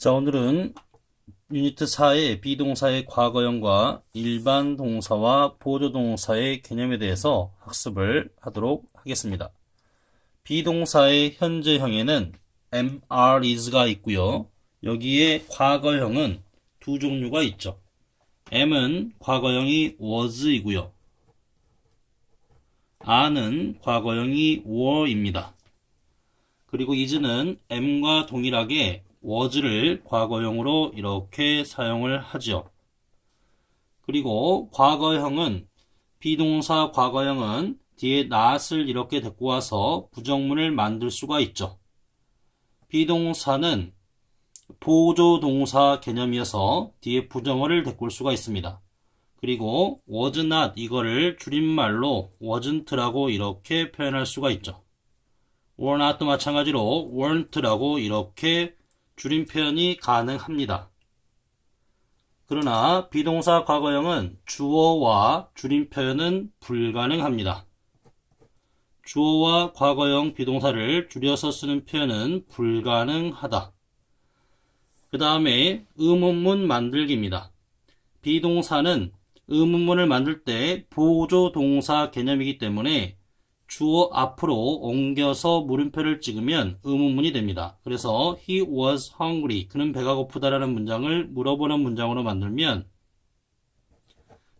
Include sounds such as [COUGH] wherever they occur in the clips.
자, 오늘은 유니트 4의 비동사의 과거형과 일반 동사와 보조동사의 개념에 대해서 학습을 하도록 하겠습니다. 비동사의 현재형에는 MR is가 있고요. 여기에 과거형은 두 종류가 있죠. M은 과거형이 was이고요. R는 과거형이 were입니다. 그리고 is는 M과 동일하게 was를 과거형으로 이렇게 사용을 하죠. 그리고 과거형은 비동사 과거형은 뒤에 not을 이렇게 데리고 와서 부정문을 만들 수가 있죠. 비동사는 보조동사 개념이어서 뒤에 부정어를 데리고 올 수가 있습니다. 그리고 was not 이거를 줄임말로 wasn't라고 이렇게 표현할 수가 있죠. were not도 마찬가지로 weren't라고 이렇게 줄임 표현이 가능합니다. 그러나 비동사 과거형은 주어와 줄임 표현은 불가능합니다. 주어와 과거형 비동사를 줄여서 쓰는 표현은 불가능하다. 그 다음에 의문문 만들기입니다. 비동사는 의문문을 만들 때 보조동사 개념이기 때문에 주어 앞으로 옮겨서 물음표를 찍으면 의문문이 됩니다. 그래서 he was hungry. 그는 배가 고프다라는 문장을 물어보는 문장으로 만들면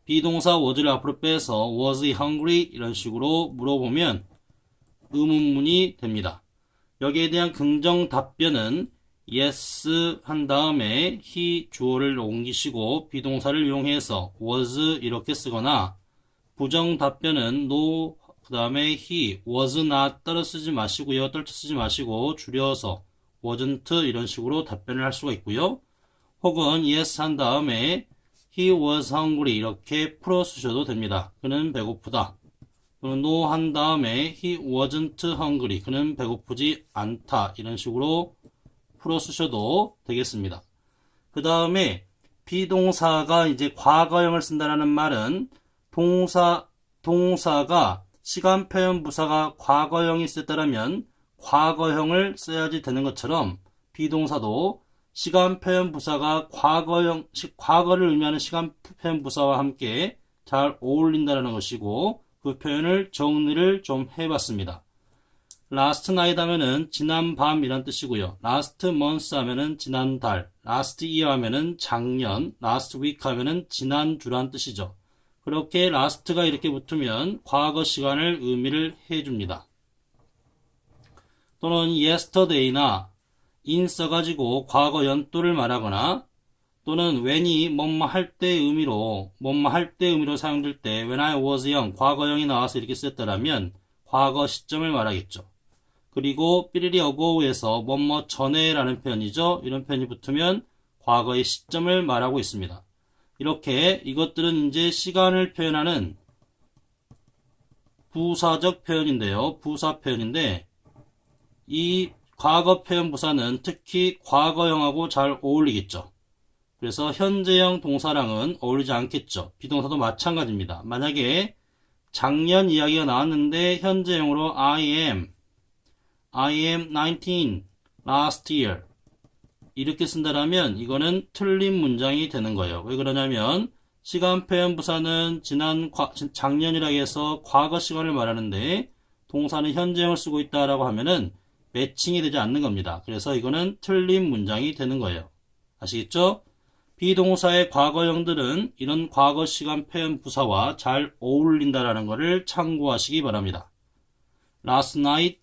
비동사 was를 앞으로 빼서 was he hungry? 이런 식으로 물어보면 의문문이 됩니다. 여기에 대한 긍정 답변은 yes 한 다음에 he 주어를 옮기시고 비동사를 이용해서 was 이렇게 쓰거나 부정 답변은 no 그 다음에 he was not 따로 쓰지 마시고요. 떨쳐 쓰지 마시고 줄여서 wasn't 이런 식으로 답변을 할 수가 있고요. 혹은 yes 한 다음에 he was hungry 이렇게 풀어 쓰셔도 됩니다. 그는 배고프다. 또는 no 한 다음에 he wasn't hungry 그는 배고프지 않다 이런 식으로 풀어 쓰셔도 되겠습니다. 그 다음에 비동사가 이제 과거형을 쓴다라는 말은 동사 동사가 시간 표현 부사가 과거형이 있었다면 과거형을 써야지 되는 것처럼 비동사도 시간 표현 부사가 과거형 과거를 의미하는 시간 표현 부사와 함께 잘 어울린다는 것이고 그 표현을 정리를 좀 해봤습니다. last night 하면은 지난 밤이란 뜻이고요. last month 하면은 지난 달, last year 하면은 작년, last week 하면은 지난 주란 뜻이죠. 그렇게 last가 이렇게 붙으면 과거 시간을 의미를 해줍니다. 또는 yesterday나 in 써가지고 과거 연도를 말하거나 또는 when이 뭐뭐 할때 의미로 뭐뭐 할때 의미로 사용될 때 when I was young 과거형이 나와서 이렇게 썼다라면 과거 시점을 말하겠죠. 그리고 삐리리 어고우에서 뭐뭐 전에라는 표현이죠. 이런 표현이 붙으면 과거의 시점을 말하고 있습니다. 이렇게 이것들은 이제 시간을 표현하는 부사적 표현인데요. 부사 표현인데 이 과거 표현 부사는 특히 과거형하고 잘 어울리겠죠. 그래서 현재형 동사랑은 어울리지 않겠죠. 비동사도 마찬가지입니다. 만약에 작년 이야기가 나왔는데 현재형으로 I am, I am 19 last year 이렇게 쓴다라면 이거는 틀린 문장이 되는 거예요. 왜 그러냐면 시간 표현 부사는 지난 과, 작년이라 해서 과거 시간을 말하는데 동사는 현재형을 쓰고 있다라고 하면은 매칭이 되지 않는 겁니다. 그래서 이거는 틀린 문장이 되는 거예요. 아시겠죠? 비동사의 과거형들은 이런 과거 시간 표현 부사와 잘 어울린다라는 것을 참고하시기 바랍니다. last night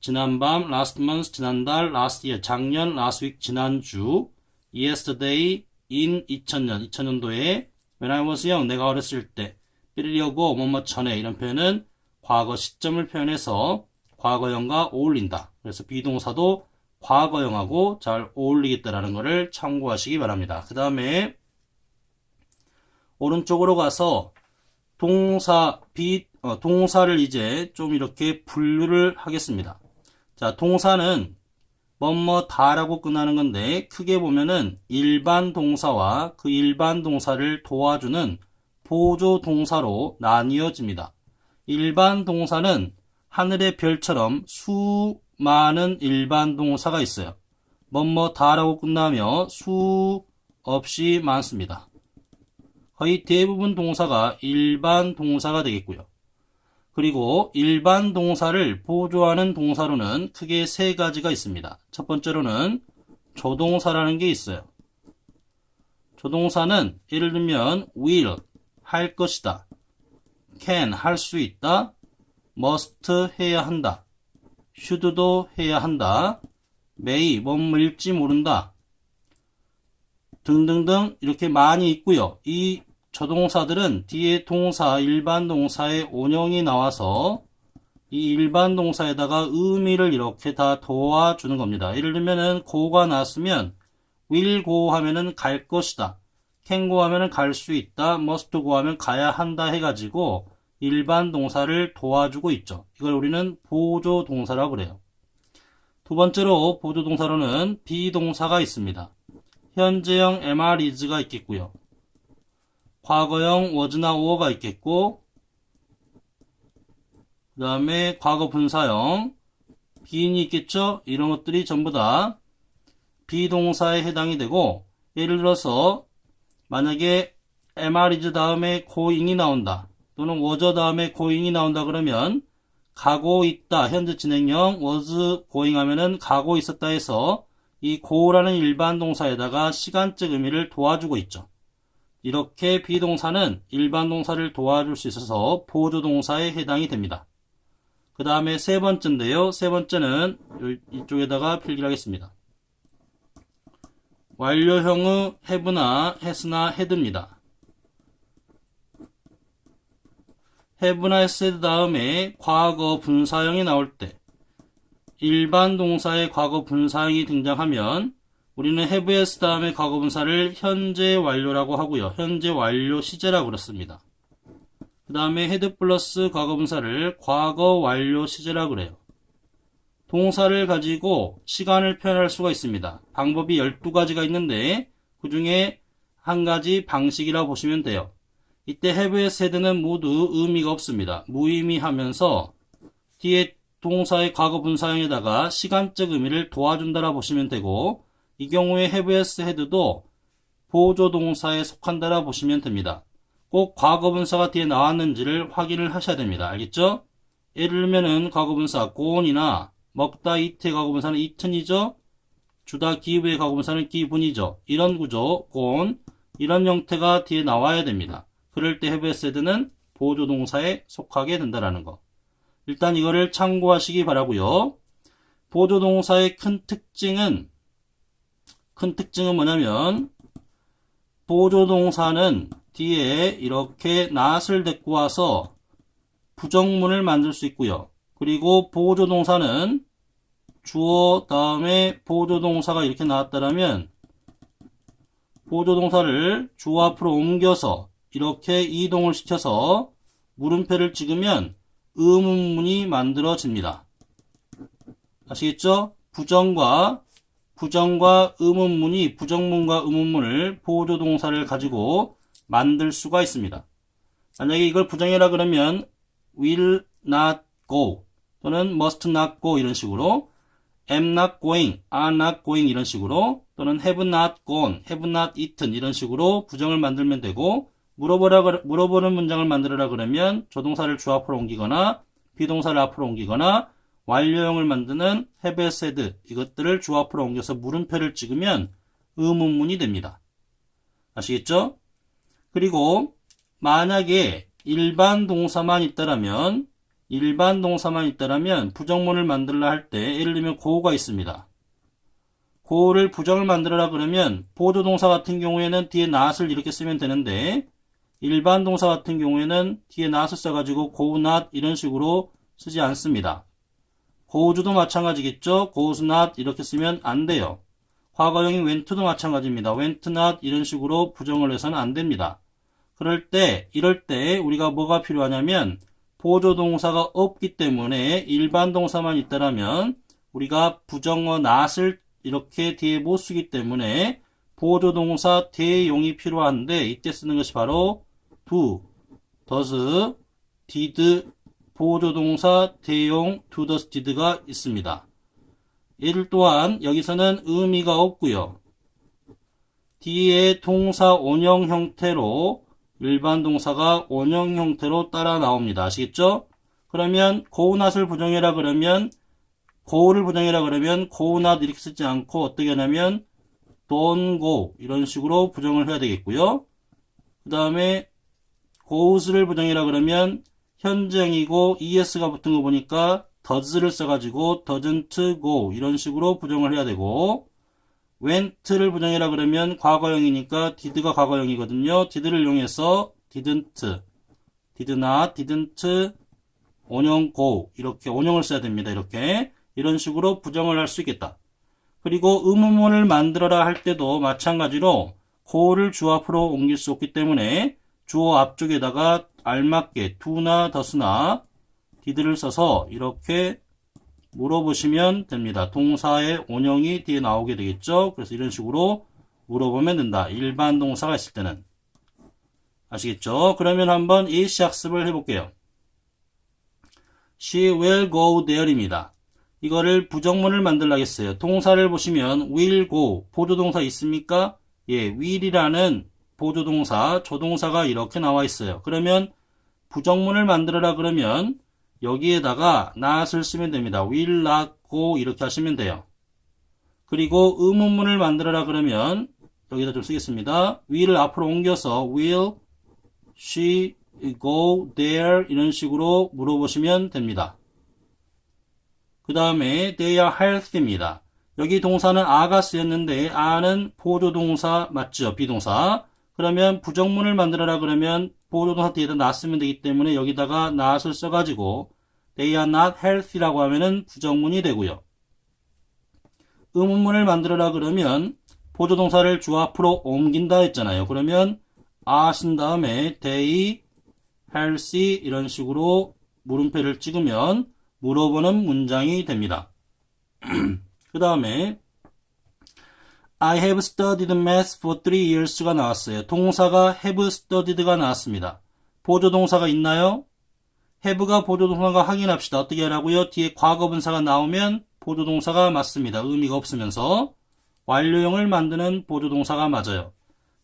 지난밤, last month, 지난달, last year, 작년, last week, 지난주, yesterday, in 2000년, 2000년도에 when I was young, 내가 어렸을 때, 삐리려고 뭐뭐 전에 이런 표현은 과거 시점을 표현해서 과거형과 어울린다. 그래서 비동사도 과거형하고 잘 어울리겠다라는 것을 참고하시기 바랍니다. 그 다음에 오른쪽으로 가서 동사, 비, 어, 동사를 이제 좀 이렇게 분류를 하겠습니다. 자, 동사는 뭐뭐 다라고 끝나는 건데 크게 보면은 일반 동사와 그 일반 동사를 도와주는 보조 동사로 나뉘어집니다. 일반 동사는 하늘의 별처럼 수많은 일반 동사가 있어요. 뭐뭐 다라고 끝나며 수 없이 많습니다. 거의 대부분 동사가 일반 동사가 되겠고요. 그리고 일반 동사를 보조하는 동사로는 크게 세 가지가 있습니다. 첫 번째로는 조동사라는 게 있어요. 조동사는 예를 들면 will 할 것이다. can 할 수 있다. must 해야 한다. should도 해야 한다. may 뭐뭐일지 모른다. 등등등 이렇게 많이 있고요. 이 조동사들은 뒤에 동사, 일반 동사의 원형이 나와서 이 일반 동사에다가 의미를 이렇게 다 도와주는 겁니다. 예를 들면은 go가 나왔으면 will go 하면은 갈 것이다. can go 하면은 갈 수 있다. must go 하면 가야 한다 해가지고 일반 동사를 도와주고 있죠. 이걸 우리는 보조 동사라고 그래요. 두 번째로 보조 동사로는 비동사가 있습니다. 현재형 MR is가 있겠고요. 과거형 was나 were가 있겠고 그 다음에 과거 분사형 being이 있겠죠? 이런 것들이 전부 다 비동사에 해당이 되고 예를 들어서 만약에 MR is 다음에 going이 나온다 또는 was 다음에 going이 나온다 그러면 가고 있다 현재 진행형 was going 하면은 가고 있었다 해서 이 go라는 일반 동사에다가 시간적 의미를 도와주고 있죠. 이렇게 비동사는 일반 동사를 도와줄 수 있어서 보조 동사에 해당이 됩니다. 그 다음에 세 번째인데요. 세 번째는 이쪽에다가 필기를 하겠습니다. 완료형의 have나 has나 had입니다. have나 has 다음에 과거 분사형이 나올 때 일반 동사의 과거 분사형이 등장하면 우리는 have has 다음에 과거 분사를 현재 완료라고 하고요. 현재 완료 시제라고 그렇습니다. 그 다음에 had 플러스 과거 분사를 과거 완료 시제라고 그래요. 동사를 가지고 시간을 표현할 수가 있습니다. 방법이 12가지가 있는데 그 중에 한 가지 방식이라고 보시면 돼요. 이때 have has had는 모두 의미가 없습니다. 무의미하면서 뒤에 동사의 과거 분사형에다가 시간적 의미를 도와준다라 보시면 되고 이 경우에 have has had도 보조 동사에 속한다라 보시면 됩니다. 꼭 과거 분사가 뒤에 나왔는지를 확인을 하셔야 됩니다. 알겠죠? 예를 들면은 과거 분사 goon이나 먹다 eat의 과거 분사는 eaten이죠. 주다 give의 과거 분사는 given이죠. 이런 구조 gone 이런 형태가 뒤에 나와야 됩니다. 그럴 때 have has had는 보조 동사에 속하게 된다라는 거. 일단 이거를 참고하시기 바라고요. 보조 동사의 큰 특징은 큰 특징은 뭐냐면 보조 동사는 뒤에 이렇게 not을 데리고 와서 부정문을 만들 수 있고요. 그리고 보조 동사는 주어 다음에 보조 동사가 이렇게 나왔다면 보조 동사를 주어 앞으로 옮겨서 이렇게 이동을 시켜서 물음표를 찍으면 의문문이 만들어집니다. 아시겠죠? 부정과 부정과 의문문이 부정문과 의문문을 보조 동사를 가지고 만들 수가 있습니다. 만약에 이걸 부정해라 그러면 will not go 또는 must not go 이런 식으로 am not going, are not going 이런 식으로 또는 have not gone, have not eaten 이런 식으로 부정을 만들면 되고 물어보라, 물어보는 문장을 만들어라 그러면 조동사를 주 앞으로 옮기거나 비동사를 앞으로 옮기거나 완료형을 만드는 said 이것들을 주 앞으로 옮겨서 물음표를 찍으면 의문문이 됩니다. 아시겠죠? 그리고 만약에 일반 동사만 있다라면 일반 동사만 있다라면 부정문을 만들라 할 때 예를 들면 go가 있습니다. go를 부정을 만들어라 그러면 보조 동사 같은 경우에는 뒤에 not을 이렇게 쓰면 되는데 일반 동사 같은 경우에는 뒤에 not을 써가지고 go not 이런 식으로 쓰지 않습니다. Go주도 마찬가지겠죠. goes not 이렇게 쓰면 안 돼요. 과거형인 went도 마찬가지입니다. went not 이런 식으로 부정을 해서는 안 됩니다. 그럴 때 이럴 때 우리가 뭐가 필요하냐면 보조 동사가 없기 때문에 일반 동사만 있다라면 우리가 부정어 not을 이렇게 뒤에 못 쓰기 때문에 보조 동사 대용이 필요한데 이때 쓰는 것이 바로 do, does, did 보조 동사 대용 did가 있습니다. 얘들 또한 여기서는 의미가 없고요. 뒤에 동사 원형 형태로 일반 동사가 원형 형태로 따라 나옵니다. 아시겠죠? 그러면 not을 부정해라 그러면 go를 부정해라 그러면 not 이렇게 쓰지 않고 어떻게 하냐면 don't go 이런 식으로 부정을 해야 되겠고요. 그 다음에 goes를 부정해라 그러면 현재형이고 es가 붙은 거 보니까 does를 써가지고 doesn't go 이런 식으로 부정을 해야 되고 went를 부정해라 그러면 과거형이니까 did가 과거형이거든요. did를 이용해서 didn't, did not, didn't, 원형 go 이렇게 원형을 써야 됩니다. 이렇게 이런 식으로 부정을 할 수 있겠다. 그리고 의문문을 만들어라 할 때도 마찬가지로 go를 주 앞으로 옮길 수 없기 때문에 주어 앞쪽에다가 알맞게 do나 does나 did를 써서 이렇게 물어보시면 됩니다. 동사의 원형이 뒤에 나오게 되겠죠. 그래서 이런 식으로 물어보면 된다. 일반 동사가 있을 때는. 아시겠죠? 그러면 한번 예시 학습을 해볼게요. She will go there입니다. 이거를 부정문을 만들라겠어요. 동사를 보시면 will go 보조동사 있습니까? 예, will이라는 보조동사, 조동사가 이렇게 나와 있어요. 그러면 부정문을 만들어라 그러면 여기에다가 not을 쓰면 됩니다. will not go 이렇게 하시면 돼요. 그리고 의문문을 만들어라 그러면 여기다 좀 쓰겠습니다. will을 앞으로 옮겨서 will she go there 이런 식으로 물어보시면 됩니다. 그 다음에 they are healthy입니다. 여기 동사는 a가 쓰였는데 a는 보조동사 맞죠? 비동사. 그러면 부정문을 만들어라 그러면 보조동사 뒤에다 쓰면 되기 때문에 여기다가 not을 써가지고 they are not healthy라고 하면은 부정문이 되고요. 의문문을 만들어라 그러면 보조동사를 주 앞으로 옮긴다 했잖아요. 그러면 쓴 다음에 they healthy 이런 식으로 물음표를 찍으면 물어보는 문장이 됩니다. [CLEARS THROAT] 그 다음에 I have studied math for three years가 나왔어요. 동사가 have studied가 나왔습니다. 보조동사가 있나요? have가 보조동사가 확인합시다. 어떻게 하라고요? 뒤에 과거분사가 나오면 보조동사가 맞습니다. 의미가 없으면서 완료형을 만드는 보조동사가 맞아요.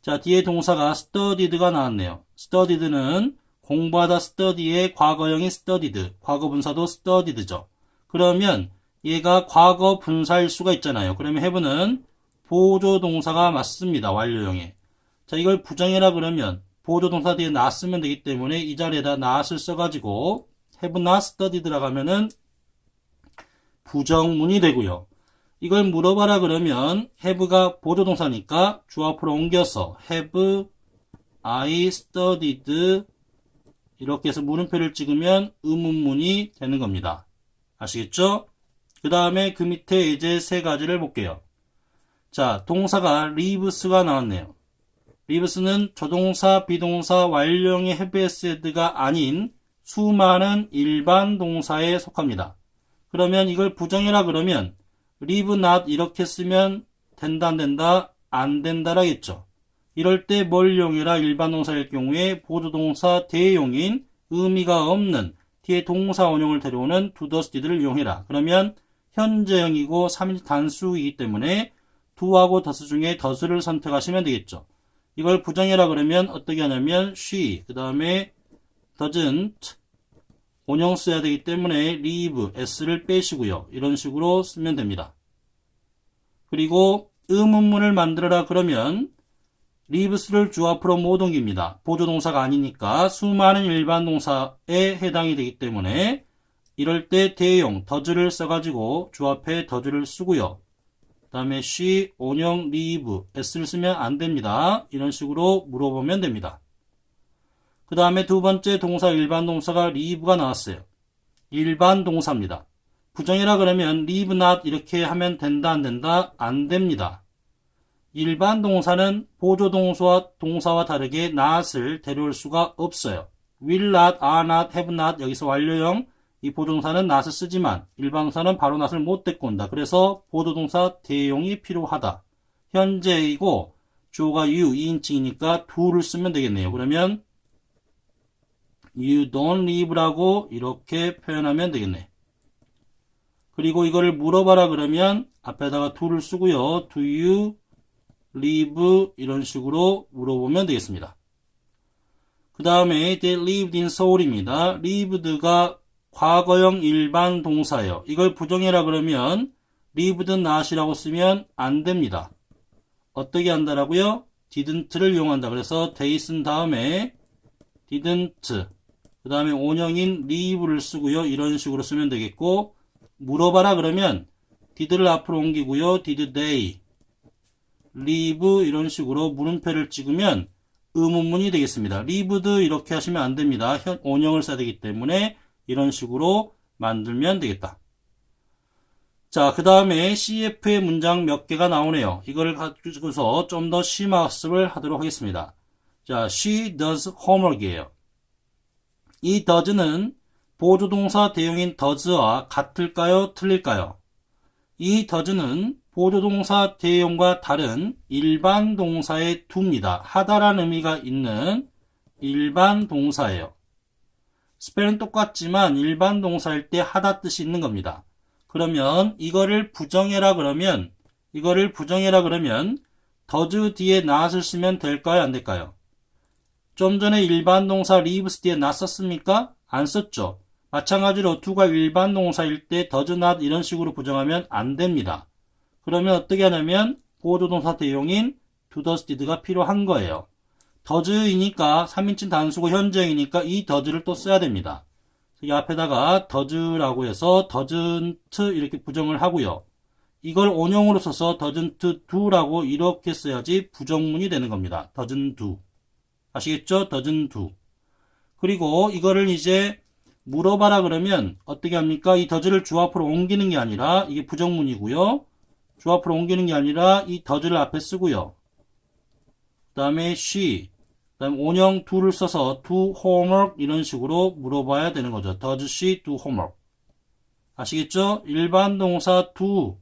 자, 뒤에 동사가 studied가 나왔네요. studied는 공부하다 study의 과거형이 studied, 과거분사도 studied죠. 그러면 얘가 과거 분사일 수가 있잖아요. 그러면 have는 보조동사가 맞습니다. 완료형에. 자, 이걸 부정해라 그러면 보조동사 뒤에 쓰면 되기 때문에 이 자리에다 not을 써가지고 have not studied라고 하면은 부정문이 되고요. 이걸 물어봐라 그러면 have가 보조동사니까 주 앞으로 옮겨서 have I studied 이렇게 해서 물음표를 찍으면 의문문이 되는 겁니다. 아시겠죠? 그 다음에 그 밑에 이제 세 가지를 볼게요. 자, 동사가 leaves가 나왔네요. leaves는 조동사, 비동사, 완료형의 said가 아닌 수많은 일반 동사에 속합니다. 그러면 이걸 부정해라 그러면 leave not 이렇게 쓰면 된다 안 된다 안 된다라겠죠. 이럴 때뭘 이용해라 일반 동사일 경우에 보조동사 대용인 의미가 없는 뒤에 동사 원형을 데려오는 did를 이용해라. 그러면 현재형이고 3일 단수이기 때문에 do하고 does 중에 does를 선택하시면 되겠죠. 이걸 부정해라 그러면 어떻게 하냐면 she 그 다음에 doesn't 원형 써야 되기 때문에 leave s를 빼시고요. 이런 식으로 쓰면 됩니다. 그리고 의문문을 만들어라 그러면 leaves를 주 앞으로 못 옮깁니다. 보조동사가 아니니까 수많은 일반 동사에 해당이 되기 때문에 이럴 때 대용 더즈를 써가지고 주 앞에 더즈를 쓰고요. 그 다음에 she, 원형, leave, s를 쓰면 안 됩니다. 이런 식으로 물어보면 됩니다. 그 다음에 두 번째 동사 일반 동사가 leave가 나왔어요. 일반 동사입니다. 부정이라 그러면 leave not 이렇게 하면 된다 안 된다 안 됩니다. 일반 동사는 보조 동사와 동사와 다르게 not을 데려올 수가 없어요. will not, are not, have not 여기서 완료형 이 보조동사는 not을 쓰지만 일반 동사는 바로 not을 못 데리고 온다. 그래서 보조동사 대용이 필요하다. 현재이고 주어가 you 2인칭이니까 do를 쓰면 되겠네요. 그러면 you don't live라고 이렇게 표현하면 되겠네. 그리고 이거를 물어봐라 그러면 앞에다가 do를 쓰고요. do you live 이런 식으로 물어보면 되겠습니다. 그 다음에 they lived in Seoul입니다. lived가 과거형 일반 동사예요. 이걸 부정해라 그러면 lived not이라고 쓰면 안 됩니다. 어떻게 한다라고요? didn't를 이용한다. 그래서 they 쓴 다음에 didn't 그 다음에 원형인 live를 쓰고요. 이런 식으로 쓰면 되겠고 물어봐라 그러면 did를 앞으로 옮기고요. did they live 이런 식으로 물음표를 찍으면 의문문이 되겠습니다. lived 이렇게 하시면 안 됩니다. 현, 원형을 써야 되기 때문에 이런 식으로 만들면 되겠다. 자, 그 다음에 CF의 문장 몇 개가 나오네요. 이걸 가지고서 좀 더 심학습을 하도록 하겠습니다. 자, she does homework이에요. 이 does는 보조동사 대용인 does와 같을까요? 틀릴까요? 이 does는 보조동사 대용과 다른 일반 동사의 두입니다. 하다란 의미가 있는 일반 동사예요. 스펠은 똑같지만 일반 동사일 때 하다 뜻이 있는 겁니다. 그러면 이거를 부정해라 그러면 이거를 부정해라 그러면 더즈 뒤에 not을 쓰면 될까요? 안 될까요? 좀 전에 일반 동사 leaves 뒤에 not 썼습니까? 안 썼죠. 마찬가지로 to가 일반 동사일 때 does not 이런 식으로 부정하면 안 됩니다. 그러면 어떻게 하냐면 보조동사 대용인 does did가 필요한 거예요. Does이니까 3인칭 단수고 현재이니까 이 does를 또 써야 됩니다. 이 앞에다가 does라고 해서 doesn't 이렇게 부정을 하고요. 이걸 원형으로 써서 doesn't do라고 이렇게 써야지 부정문이 되는 겁니다. doesn't do. 아시겠죠? doesn't do. 그리고 이거를 이제 물어봐라 그러면 어떻게 합니까? 이 does를 주 앞으로 옮기는 게 아니라 이게 부정문이고요. 주 앞으로 옮기는 게 아니라 이 does를 앞에 쓰고요. 그 다음에 she, 그 다음에 원형 do를 써서 do homework 이런 식으로 물어봐야 되는 거죠. Does she do homework? 아시겠죠? 일반 동사 do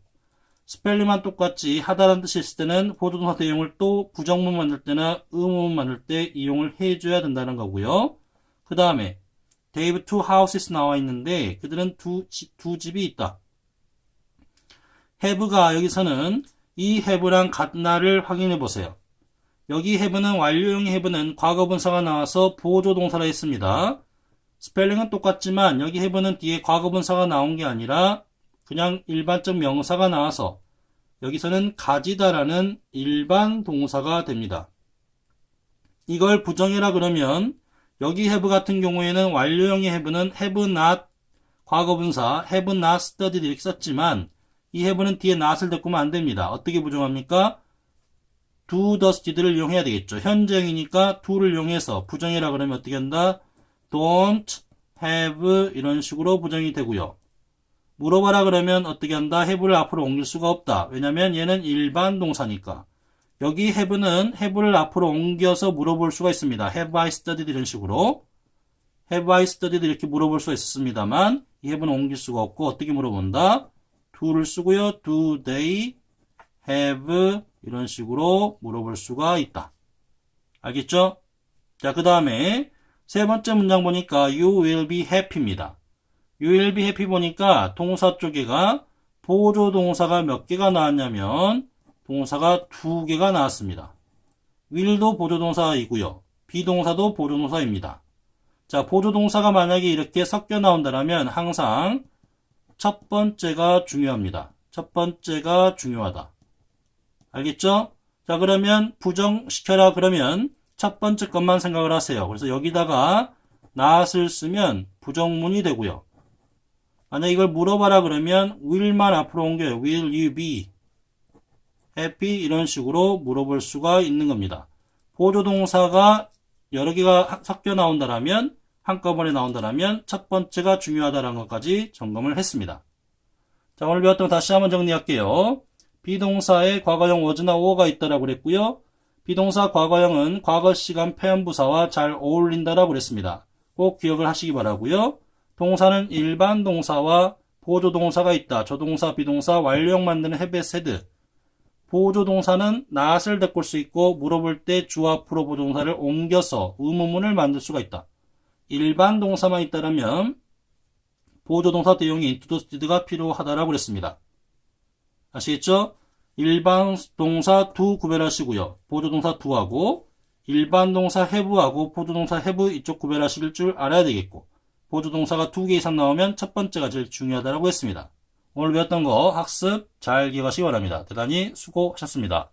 스펠링만 똑같이 하다라는 뜻이 있을 때는 보조동사 대용을 또 부정문 만들 때나 의문문 만들 때 이용을 해줘야 된다는 거고요. 그 다음에 have two houses 나와 있는데 그들은 두, 집- 두 집이 있다. have가 여기서는 이 have랑 같나를 확인해 보세요. 여기 have는 완료형 have는 과거 분사가 나와서 보조 동사라 했습니다. 스펠링은 똑같지만 여기 have는 뒤에 과거 분사가 나온 게 아니라 그냥 일반적 명사가 나와서 여기서는 가지다라는 일반 동사가 됩니다. 이걸 부정해라 그러면 여기 have 같은 경우에는 완료형의 have는 have not 과거분사 have not studied 이렇게 썼지만 이 have는 뒤에 not을 덮으면 안 됩니다. 어떻게 부정합니까? Do, does, did를 이용해야 되겠죠. 현재형이니까 do를 이용해서 부정해라 그러면 어떻게 한다? don't have 이런 식으로 부정이 되고요. 물어봐라 그러면 어떻게 한다? have를 앞으로 옮길 수가 없다. 왜냐면 얘는 일반 동사니까. 여기 have는 have를 앞으로 옮겨서 물어볼 수가 있습니다. have I studied 이런 식으로. have I studied 이렇게 물어볼 수가 있었습니다만 이 have는 옮길 수가 없고 어떻게 물어본다? do를 쓰고요. do they have 이런 식으로 물어볼 수가 있다. 알겠죠? 자, 그 다음에 세 번째 문장 보니까 you will be happy입니다. you will be happy 보니까 동사 쪽에가 보조 동사가 몇 개가 나왔냐면 동사가 두 개가 나왔습니다. will도 보조 동사이고요. 비동사도 보조 동사입니다. 자, 보조 동사가 만약에 이렇게 섞여 나온다면 항상 첫 번째가 중요합니다. 첫 번째가 중요하다. 알겠죠? 자, 그러면 부정시켜라 그러면 첫 번째 것만 생각을 하세요. 그래서 여기다가 not을 쓰면 부정문이 되고요. 만약 이걸 물어봐라 그러면 will만 앞으로 옮겨요. will you be happy 이런 식으로 물어볼 수가 있는 겁니다. 보조동사가 여러 개가 섞여 나온다라면 한꺼번에 나온다라면 첫 번째가 중요하다라는 것까지 점검을 했습니다. 자, 오늘 배웠던 거 다시 한번 정리할게요. 비동사에 과거형 was나 or가 있다라고 그랬고요. 비동사 과거형은 과거 시간 표현부사와 잘 어울린다라고 그랬습니다. 꼭 기억을 하시기 바라고요. 동사는 일반 동사와 보조 동사가 있다. 조동사, 비동사, 완료형 만드는 said. 보조 동사는 not을 덮을 수 있고 물어볼 때 주 앞으로 보조 동사를 옮겨서 의문문을 만들 수가 있다. 일반 동사만 있다라면 보조 동사 대용인 interested가 필요하다라고 그랬습니다. 아시겠죠? 일반 동사 do 구별하시고요. 보조동사 do하고 일반 동사 have하고 보조동사 have 이쪽 구별하실 줄 알아야 되겠고 보조동사가 두 개 이상 나오면 첫 번째가 제일 중요하다고 했습니다. 오늘 배웠던 거 학습 잘 기억하시기 바랍니다. 대단히 수고하셨습니다.